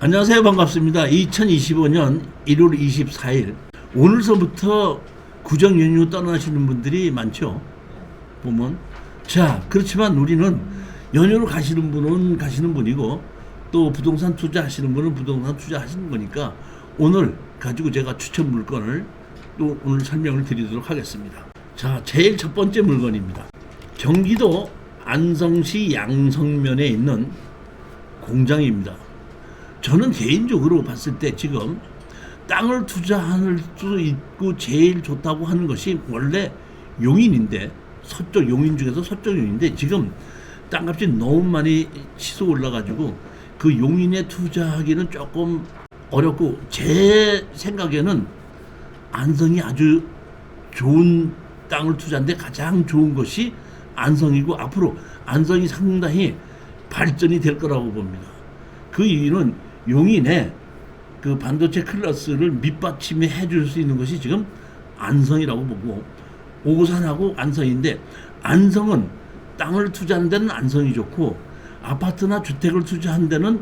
안녕하세요. 반갑습니다. 2025년 1월 24일. 오늘서부터 구정 연휴 떠나시는 분들이 많죠. 보면. 자, 그렇지만 우리는 연휴로 가시는 분은 가시는 분이고 또 부동산 투자하시는 분은 부동산 투자하시는 거니까 오늘 가지고 제가 추천 물건을 또 오늘 설명을 드리도록 하겠습니다. 자, 제일 첫 번째 물건입니다. 경기도 안성시 양성면에 있는 공장입니다. 저는 개인적으로 봤을 때 지금 땅을 투자할 수 있고 제일 좋다고 하는 것이 원래 용인인데 서쪽 용인 중에서 서쪽 용인인데 지금 땅값이 너무 많이 치솟 올라가지고 그 용인에 투자하기는 조금 어렵고 제 생각에는 안성이 아주 좋은 땅을 투자하는데 가장 좋은 것이 안성이고 앞으로 안성이 상당히 발전이 될 거라고 봅니다. 그 이유는 용인에 그 반도체 클래스를 밑받침해 해줄 수 있는 것이 지금 안성이라고 보고 오산하고 안성인데 안성은 땅을 투자하는 데는 안성이 좋고 아파트나 주택을 투자하는 데는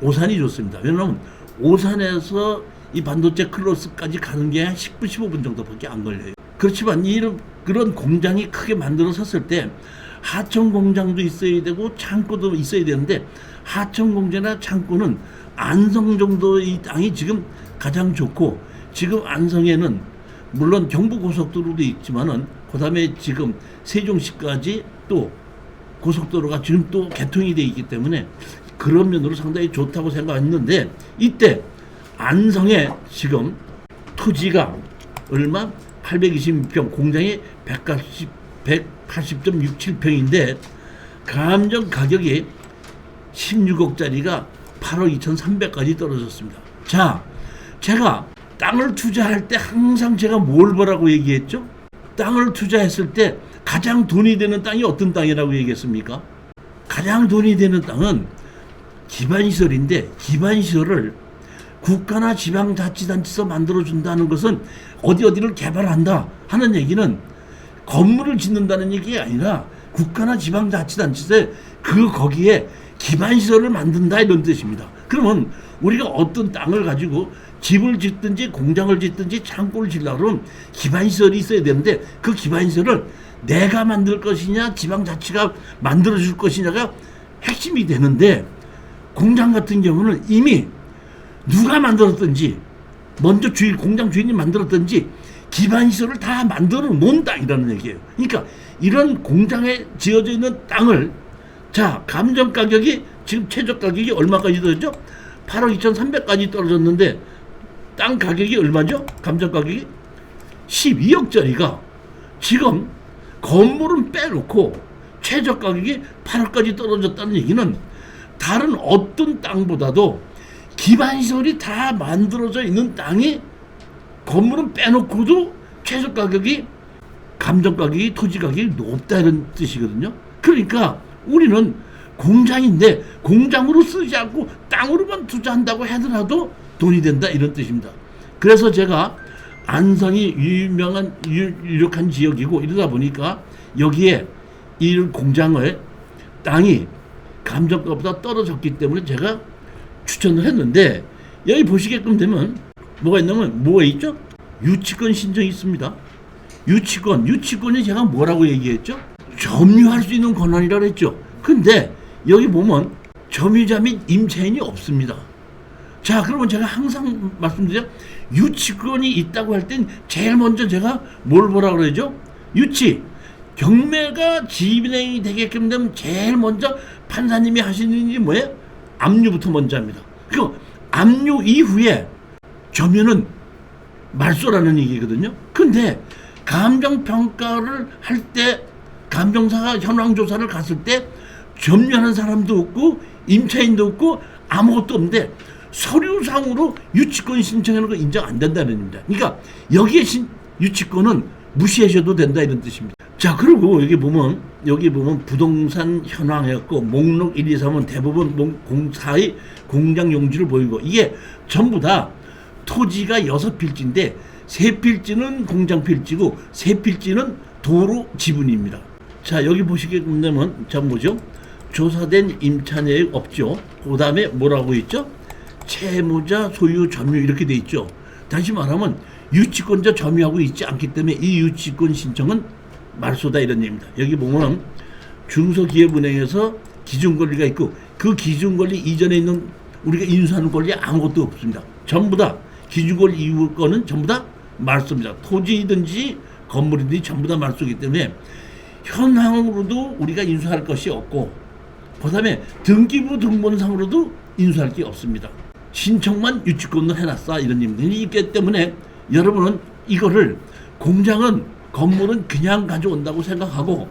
오산이 좋습니다. 왜냐하면 오산에서 이 반도체 클래스까지 가는 게한 10분, 15분 정도밖에 안 걸려요. 그렇지만 이런 그런 공장이 크게 만들어 섰을 때 하청 공장도 있어야 되고 창고도 있어야 되는데 하청 공장이나 창고는 안성 정도의 땅이 지금 가장 좋고 지금 안성에는 물론 경부 고속도로도 있지만은 그다음에 지금 세종시까지 또 고속도로가 지금 또 개통이 돼 있기 때문에 그런 면으로 상당히 좋다고 생각했는데 이때 안성에 지금 토지가 얼마 826평 공장이 180 180.67평인데 감정 가격이 16억짜리가 8억 2,300까지 떨어졌습니다. 자, 제가 땅을 투자할 때 항상 제가 뭘 보라고 얘기했죠? 땅을 투자했을 때 가장 돈이 되는 땅이 어떤 땅이라고 얘기했습니까? 가장 돈이 되는 땅은 기반시설인데 기반시설을 국가나 지방자치단체에서 만들어준다는 것은 어디 어디를 개발한다 하는 얘기는 건물을 짓는다는 얘기가 아니라 국가나 지방자치단체에 그 거기에 기반시설을 만든다 이런 뜻입니다. 그러면 우리가 어떤 땅을 가지고 집을 짓든지 공장을 짓든지 창고를 짓려고 그러면 기반시설이 있어야 되는데 그 기반시설을 내가 만들 것이냐 지방자치가 만들어줄 것이냐가 핵심이 되는데 공장 같은 경우는 이미 누가 만들었든지 먼저 주인 공장 주인이 만들었든지 기반 시설을 다 만들어 놓은 땅이라는 얘기예요. 그러니까 이런 공장에 지어져 있는 땅을 자 감정 가격이 지금 최저 가격이 얼마까지 떨어졌죠? 8억 2,300까지 떨어졌는데 땅 가격이 얼마죠? 감정 가격이 12억짜리가 지금 건물은 빼놓고 최저 가격이 8억까지 떨어졌다는 얘기는 다른 어떤 땅보다도 기반시설이 다 만들어져 있는 땅이 건물은 빼놓고도 최저 가격이 감정 가격이 토지 가격이 높다 이런 뜻이거든요. 그러니까 우리는 공장인데 공장으로 쓰지 않고 땅으로만 투자한다고 하더라도 돈이 된다 이런 뜻입니다. 그래서 제가 안성이 유명한 유- 유력한 지역이고 이러다 보니까 여기에 이 공장을 땅이 감정가보다 떨어졌기 때문에 제가 추천을 했는데 여기 보시게끔 되면 뭐가 있냐면 뭐가 있죠? 유치권 신청이 있습니다. 유치권, 유치권이 제가 뭐라고 얘기했죠? 점유할 수 있는 권한이라고 했죠. 근데 여기 보면 점유자 및 임차인이 없습니다. 자, 그러면 제가 항상 말씀드려 유치권이 있다고 할 땐 제일 먼저 제가 뭘 보라 그러죠? 유치. 경매가 진행이 되게끔 되면 제일 먼저 판사님이 하시는 일이 뭐예요? 압류부터 먼저 합니다. 그 압류 이후에 점유는 말소라는 얘기거든요. 근데 감정평가를 할 때 감정사가 현황조사를 갔을 때 점유하는 사람도 없고 임차인도 없고 아무것도 없는데 서류상으로 유치권 신청하는 거 인정 안 된다는 겁니다. 그러니까 여기에 신, 유치권은 무시하셔도 된다 이런 뜻입니다. 자 그리고 여기 보면 여기 보면 부동산 현황이었고 목록 1, 2, 3은 대부분 목- 공사의 공장 용지를 보이고 이게 전부 다 토지가 여섯 필지인데 세 필지는 공장 필지고 세 필지는 도로 지분입니다. 자 여기 보시게 되면 자 뭐죠? 조사된 임차내역 없죠. 그 다음에 뭐라고 있죠? 채무자 소유 점유 이렇게 돼 있죠. 다시 말하면 유치권자 점유하고 있지 않기 때문에 이 유치권 신청은 말소다 이런 얘기입니다. 여기 보면 중소기업은행에서 기준 권리가 있고 그 기준 권리 이전에 있는 우리가 인수하는 권리 아무것도 없습니다. 전부 다 기준 권리 이후 거는 전부 다 말소입니다. 토지든지 건물이든지 전부 다 말소이기 때문에 현황으로도 우리가 인수할 것이 없고 그 다음에 등기부 등본상으로도 인수할 게 없습니다. 신청만 유치권으로 해놨어 이런 님들이 있기 때문에 여러분은 이거를 공장은 건물은 그냥 가져온다고 생각하고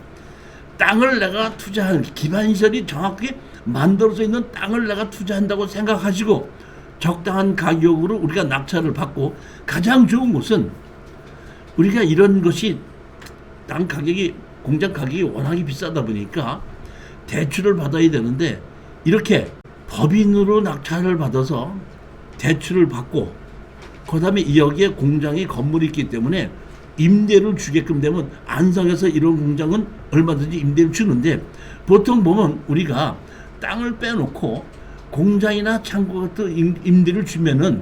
땅을 내가 투자한 기반시설이 정확하게 만들어져 있는 땅을 내가 투자한다고 생각하시고 적당한 가격으로 우리가 낙찰을 받고 가장 좋은 것은 우리가 이런 것이 땅 가격이 공장 가격이 워낙에 비싸다 보니까 대출을 받아야 되는데 이렇게 법인으로 낙찰을 받아서 대출을 받고 그다음에 여기에 공장에 건물이 있기 때문에 임대를 주게끔 되면 안성에서 이런 공장은 얼마든지 임대를 주는데 보통 보면 우리가 땅을 빼놓고 공장이나 창고 같은 임- 임대를 주면은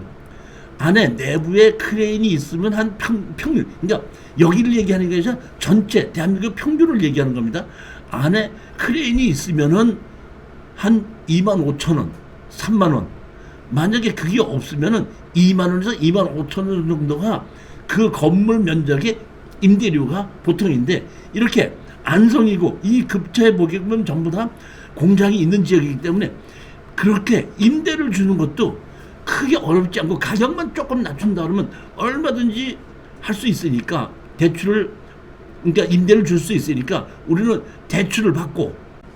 안에 내부에 크레인이 있으면 한 평, 평균 그러니까 여기를 얘기하는 게 아니라 전체 대한민국 평균을 얘기하는 겁니다. 안에 크레인이 있으면은 한 2만 5천 원, 3만 원. 만약에 그게 없으면은 2만 원에서 2만 5천 원 정도가 그 건물 면적의 임대료가 보통인데 이렇게 안성이고 이 급차에 보면 전부 다 공장이 있는 지역이기 때문에 그렇게 임대를 주는 것도 크게 어렵지 않고 가격만 조금 낮춘다 그러면 얼마든지 할 수 있으니까 대출을 그러니까 임대를 줄 수 있으니까 우리는 대출을 받고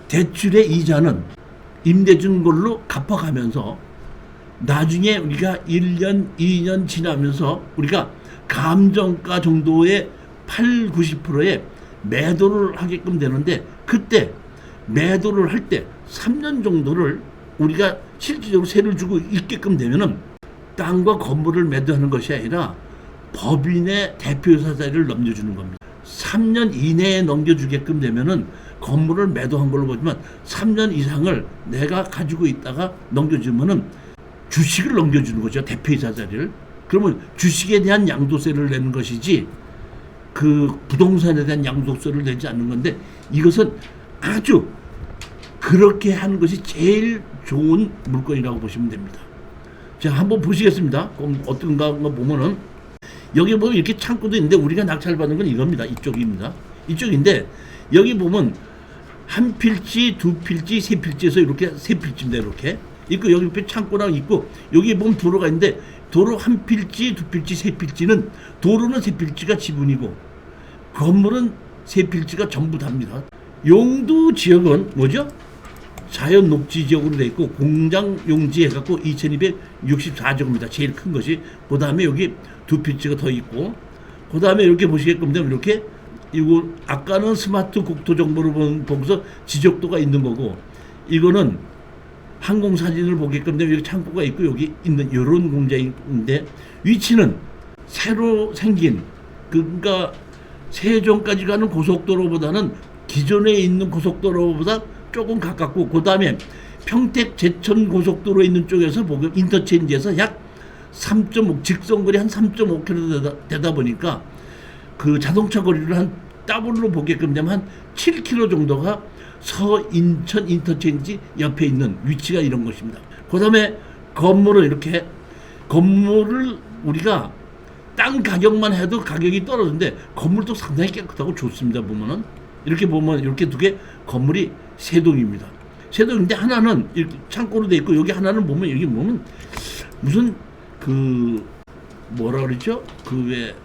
대출의 이자는 임대 준 걸로 갚아가면서 나중에 우리가 1년, 2년 지나면서 우리가 감정가 정도의 8, 90%의 매도를 하게끔 되는데 그때 매도를 할 때 3년 정도를 우리가 실질적으로 세를 주고 있게끔 되면은 땅과 건물을 매도하는 것이 아니라 법인의 대표이사 자리를 넘겨주는 겁니다. 3년 이내에 넘겨주게끔 되면은 건물을 매도한 걸로 보지만 3년 이상을 내가 가지고 있다가 넘겨주면은 주식을 넘겨주는 거죠. 대표이사 자리를. 그러면 주식에 대한 양도세를 내는 것이지 그 부동산에 대한 양도세를 내지 않는 건데 이것은 아주 그렇게 하는 것이 제일 좋은 물건이라고 보시면 됩니다. 자, 한번 보시겠습니다. 그럼 어떤가 보면은 여기 보면 이렇게 창고도 있는데 우리가 낙찰 받는 건 이겁니다. 이쪽입니다. 이쪽인데 여기 보면 한 필지, 두 필지, 세 필지에서 이렇게 세 필지인데 이렇게 있고 여기 옆에 창고랑 있고 여기 보면 도로가 있는데 도로 한 필지, 두 필지, 세 필지는 도로는 세 필지가 지분이고 건물은 세 필지가 전부 답니다. 용도 지역은 뭐죠? 자연 녹지 지역으로 돼 있고 공장 용지 해갖고 2264제곱입니다. 제일 큰 것이 그 다음에 여기 두 필지가 더 있고 그 다음에 이렇게 보시게끔 되면 이렇게 이거 아까는 스마트 국토 정보를 본- 보고서 지적도가 있는 거고 이거는 항공 사진을 보게끔 여기 창고가 있고 여기 있는 이런 공장인데 위치는 새로 생긴 그러니까 세종까지 가는 고속도로보다는 기존에 있는 고속도로보다 조금 가깝고 그 다음에 평택 제천 고속도로 있는 쪽에서 보면 인터체인지에서 약 3.5 직선 거리 한 3.5km 되다, 되다 보니까 그 자동차 거리를 한 더블로 보게끔 되면 한 7km 정도가 서인천 인터체인지 옆에 있는 위치가 이런 것입니다. 그 다음에 건물을 이렇게 건물을 우리가 땅 가격만 해도 가격이 떨어지는데 건물도 상당히 깨끗하고 좋습니다. 보면은 이렇게 보면 이렇게 두 개 건물이 세 동입니다. 세 동인데 하나는 이렇게 창고로 돼 있고 여기 하나는 보면 여기 보면 무슨 그 뭐라 그러죠? 그 왜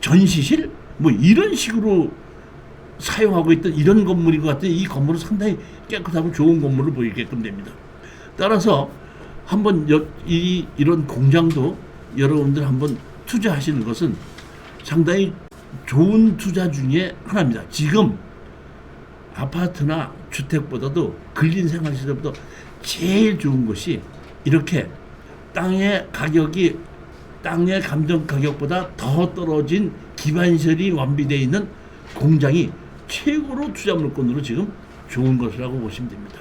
전시실 뭐 이런 식으로 사용하고 있던 이런 건물인 것 같아요. 이 건물은 상당히 깨끗하고 좋은 건물로 보이게끔 됩니다. 따라서 한번 여, 이 이런 공장도 여러분들 한번 투자하시는 것은 상당히 좋은 투자 중에 하나입니다. 지금 아파트나 주택보다도 근린 생활 시설보다 제일 좋은 것이 이렇게 땅의 가격이 땅의 감정 가격보다 더 떨어진 기반시설이 완비되어 있는 공장이 최고로 투자 물건으로 지금 좋은 것이라고 보시면 됩니다.